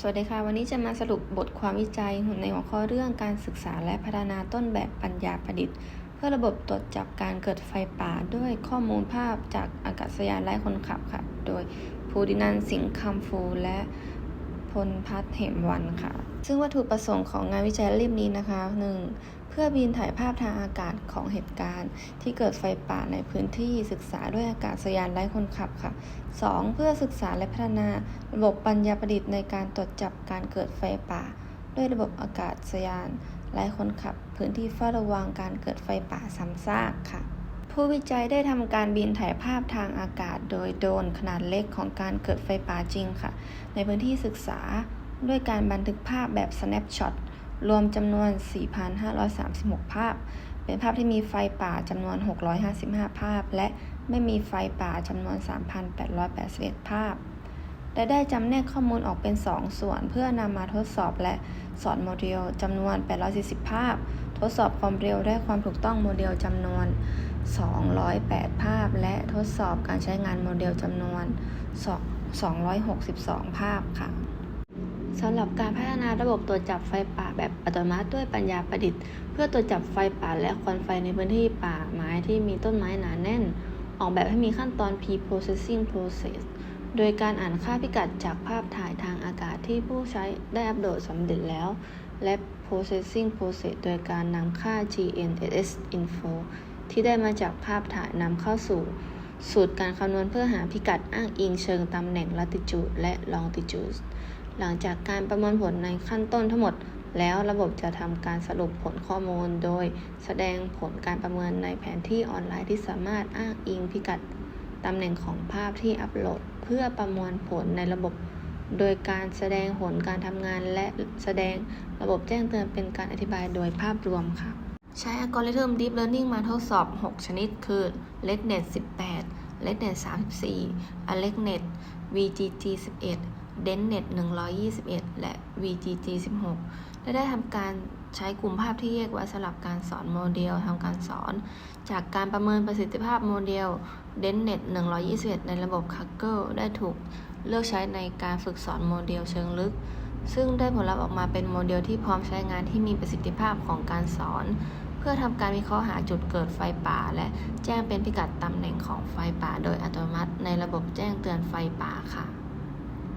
สวัสดีค่ะ วันนี้จะมาสรุปบทความวิจัยในหัวข้อเรื่องการศึกษาและพัฒนาต้นแบบปัญญาประดิษฐ์ เพื่อระบบตรวจจับการเกิดไฟป่าด้วยข้อมูลภาพจากอากาศยานไร้คนขับค่ะ โดยภูดินันสิงห์คำฟูและพลพัฒน์เหมวันค่ะ ซึ่งวัตถุประสงค์ของงานวิจัยเล่มนี้นะคะ 1. เพื่อบินถ่ายภาพทางอากาศของเหตุการณ์ ที่เกิดไฟป่าในพื้นที่ศึกษาด้วยอากาศยานไร้คนขับค่ะ 2. เพื่อศึกษาและพัฒนาระบบปัญญาประดิษฐ์ในการตรวจจับการเกิดไฟป่า ด้วยระบบอากาศยานไร้คนขับ พื้นที่เฝ้าระวังการเกิดไฟป่าซ้ำซากค่ะผู้วิจัยได้ทำการบินถ่ายภาพทางอากาศโดยโดรนขนาดเล็กของการเกิดไฟป่าจริงค่ะ ในพื้นที่ศึกษาด้วยการบันทึกภาพแบบ snapshot รวมจำนวน 4,536 ภาพ เป็นภาพที่มีไฟป่าจำนวน 655 ภาพ และไม่มีไฟป่าจำนวน 3,881 ภาพ และได้จำแนกข้อมูลออกเป็น 2 ส่วน เพื่อนำมาทดสอบและสอนโมเดลจำนวน 840 ภาพ ทดสอบความเร็วและความถูกต้องโมเดลจำนวน 208 ภาพ และทดสอบการใช้งานโมเดลจำนวน 262 ภาพค่ะ สำหรับการพัฒนาระบบตรวจจับไฟป่าแบบอัตโนมัติด้วยปัญญาประดิษฐ์ เพื่อตรวจจับไฟป่าและควันไฟในพื้นที่ป่าไม้ที่มีต้นไม้หนาแน่น ออกแบบให้มีขั้นตอน pre-processing process โดยการอ่านค่าพิกัดจากภาพถ่ายทางอากาศที่ผู้ใช้ได้อัปโหลดสำเร็จแล้ว และ processing process โดยการนำค่า GNSS info ที่ได้มาจากภาพถ่ายนำเข้าสู่ สูตรการคำนวณเพื่อหาพิกัดอ้างอิงเชิงตำแหน่ง latitude และ longitude หลังจากการประเมวลผลในขั้นต้นทั้งหมด แล้วระบบจะทำการสรุปผลข้อมูล โดยแสดงผลการประเมินในแผนที่ออนไลน์ที่สามารถอ้างอิงพิกัดตำแหน่งของภาพที่อัปโหลด เพื่อประมวลผลในระบบ โดยการแสดงผลการทำงานและแสดงระบบแจ้งเตือนเป็นการอธิบายโดยภาพรวมค่ะ ใช้อัลกอริทึม Deep Learning มาทดสอบ 6 ชนิด คือ RedNet 18 RedNet 34 AlexNet VGG 11 DenseNet 121 และ VGG 16 และได้ทำการใช้กลุ่มภาพที่แยกไว้สำหรับการสอนโมเดลทำการสอน จากการประเมินประสิทธิภาพโมเดล DenseNet 121 ในระบบ Kaggle ได้ถูกเลือกใช้ในการฝึกสอนโมเดลเชิงลึก ซึ่งได้ผลลัพธ์ออกมาเป็นโมเดลที่พร้อมใช้งานที่มีประสิทธิภาพของการสอน เพื่อทำการวิเคราะห์หาจุดเกิดไฟป่า และแจ้งเป็นพิกัดตำแหน่งของไฟป่า โดยอัตโนมัติในระบบแจ้งเตือนไฟป่าค่ะ